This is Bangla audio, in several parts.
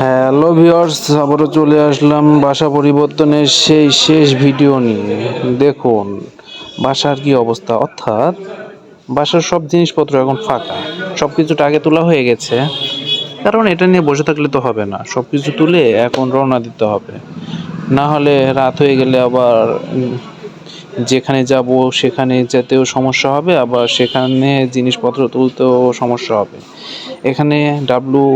হ্যালো ভিউয়ার্স আবারও চলে আসলাম বাসা পরিবর্তনের সেই শেষ ভিডিও নিয়ে। দেখুন, বাসার কি অবস্থা? অর্থাৎ, বাসার সব জিনিসপত্র এখন ফাঁকা। সব কিছুটা আগে তোলা হয়ে গেছে। কারণ এটা নিয়ে বসে থাকলে তো হবে না। সব কিছু তুলে এখন রওনা দিতে হবে। না হলে রাত হয়ে গেলে আবার যেখানে যাব সেখানে যেতেও সমস্যা হবে, আবার সেখানে জিনিসপত্র তুলতেও সমস্যা হবে। এখানে ডাবলু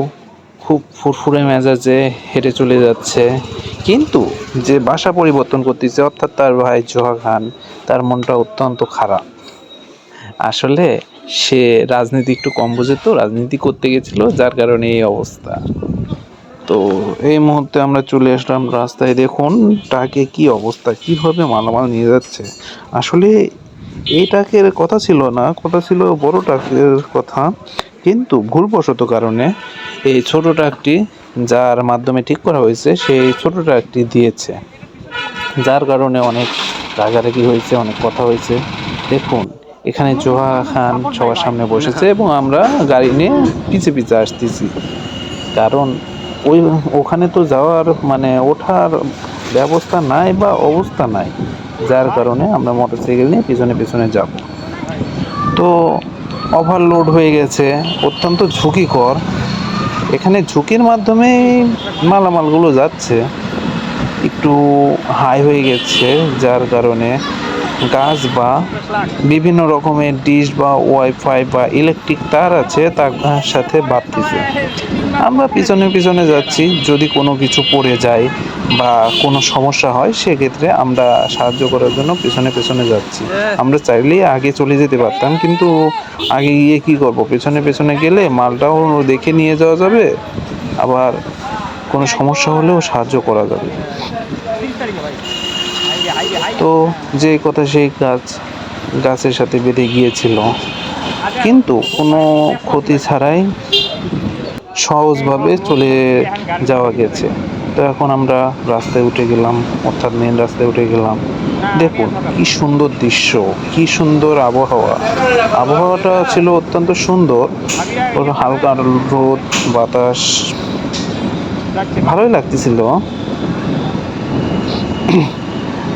খুব ফুরফুরে মেজাজে হেঁটে চলে যাচ্ছে। কিন্তু যে বাসা পরিবর্তন করতেছে, অর্থাৎ তার ভাই জোহা খান, তার মনটা অত্যন্ত খারাপ। আসলে সে রাজনীতি একটু কম বোঝে তো রাজনীতি করতে গেছিল, যার কারণে এই অবস্থা। তো এই মুহূর্তে আমরা চলে আসলাম রাস্তায়। দেখুন টাকে কি অবস্থা, কীভাবে মালামাল নিয়ে যাচ্ছে। আসলে এই টাকের কথা ছিল না, কথা ছিল বড় টাকের কথা। কিন্তু ভুলবশত কারণে এই ছোট ট্রাকটি যার মাধ্যমে ঠিক করা হয়েছে, সেই ছোট ট্রাকটি দিয়েছে। যার কারণে অনেক রাগারাগি হয়েছে, অনেক কথা হয়েছে। দেখুন, এখানে জোহা খান সবার সামনে বসেছে এবং আমরা গাড়ি নিয়ে পিছে পিছে আসতেছি। কারণ ওই ওখানে তো যাওয়ার মানে ওঠার ব্যবস্থা নাই বা অবস্থা নাই, যার কারণে আমরা মোটরসাইকেল নিয়ে পিছনে পিছনে যাব। তো ওভারলোড হয়ে গেছে, অত্যন্ত ঝুঁকিকর। এখানে ঝুঁকির মাধ্যমে মালামালগুলো যাচ্ছে, একটু হাই হয়ে গেছে, যার কারণে গাছ বা বিভিন্ন রকমের ডিশ বা ওয়াইফাই বা ইলেকট্রিক তার আছে, তার সাথে বাড়তেছে আমরা পিছনে পিছনে যাচ্ছি, যদি কোনো কিছু পড়ে যায় বা কোনো সমস্যা হয়, সেক্ষেত্রে আমরা সাহায্য করার জন্য পিছনে পিছনে যাচ্ছি। আমরা চাইলেই আগে চলে যেতে পারতাম, কিন্তু আগে গিয়ে কী করব? পেছনে পেছনে গেলে মালটাও দেখে নিয়ে যাওয়া যাবে, আবার কোনো সমস্যা হলেও সাহায্য করা যাবে। তো যে কথা সেই গাছ, গাছের সাথে বেঁধে গিয়েছিল। কিন্তু কোনো ক্ষতি ছাড়াই সহজভাবে চলে যাওয়া গেছে। তো এখন আমরা রাস্তায় উঠে গেলাম, অর্থাৎ মেন রাস্তায় উঠে গেলাম। দেখুন, কি সুন্দর দৃশ্য, কি সুন্দর আবহাওয়া। আবহাওয়াটা ছিল অত্যন্ত সুন্দর ওর হালকা রোদ, বাতাস। ভালোই লাগতেছিল।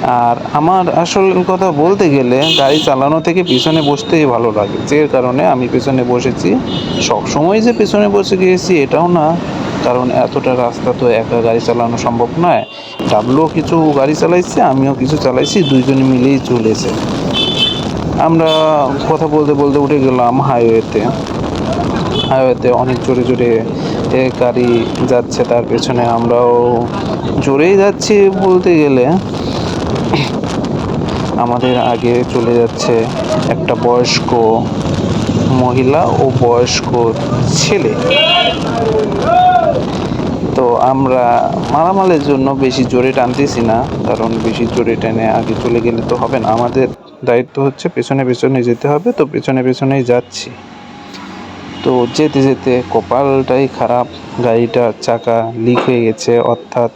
আর আমার আসল কথা বলতে গেলে গাড়ি চালানো থেকে পিছনে বসতেই ভালো লাগে। যে কারণে আমি পিছনে বসেছি। সবসময় যে পিছনে বসে গিয়েছি এটাও না। কারণ এতটা রাস্তা তো একা গাড়ি চালানো সম্ভব নয়। ডাবলুও কিছু গাড়ি চালাইছে, আমিও কিছু চালাইছি, দুইজনে মিলেই চলেছে। আমরা কথা বলতে বলতে উঠে গেলাম হাইওয়েতে। হাইওয়েতে অনেক জোরে জোরে গাড়ি যাচ্ছে, তার পেছনে আমরাও জোরেই যাচ্ছি বলতে গেলে। আমাদের আগে চলে যাচ্ছে একটা বয়স্ক মহিলা ও বয়স্ক ছেলে। তো আমরা মালামালের জন্য বেশি জোরে টানতেছি না, কারণ বেশি জোরে টেনে আগে চলে গেলে তো হবে না। আমাদের দায়িত্ব হচ্ছে পেছনে পেছনে যেতে হবে, তো পেছনে পেছনেই যাচ্ছি। তো যেতে যেতে কপালটাই খারাপ, গাড়িটার চাকা লিক হয়ে গেছে, অর্থাৎ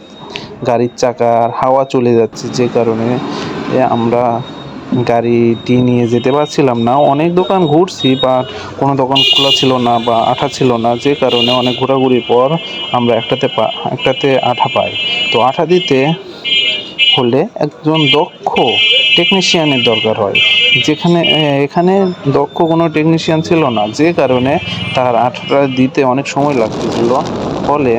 গাড়ির চাকার হাওয়া চলে যাচ্ছে যে কারণে আমরা গাড়িটি নিয়ে যেতে পারছিলাম না। অনেক দোকান ঘুরছি বা কোনো দোকান খোলা ছিল না বা আঠা ছিল না যে কারণে অনেক ঘোরাঘুরির পর আমরা একটাতে পা, একটাতে আঠা পাই। তো আঠা দিতে হলে একজন দক্ষ টেকনিশিয়ানের দরকার হয়। যেখানে এখানে দক্ষ কোনো টেকনিশিয়ান ছিল না যে কারণে তার আঠাটা দিতে অনেক সময় লাগতেছিল। ফলে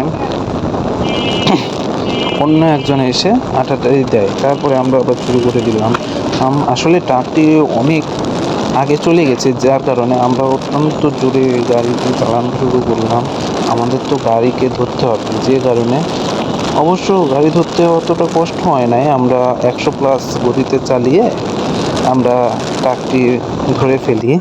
অন্য একজন এসে আঠাটাই দেয়। তারপরে আমরা আবার শুরু করে দিলাম। আসলে ট্রাকটি অনেক আগে চলে গেছে, যার কারণে আমরা অত্যন্ত জোরে গাড়িটি চালানো শুরু করলাম। আমাদের তো গাড়িকে ধরতে হবে, যে কারণে অবশ্য গাড়ি ধরতে অতটা কষ্ট হয় নাই। আমরা একশো প্লাস গতিতে চালিয়ে আমরা ট্রাকটি ধরে ফেলি।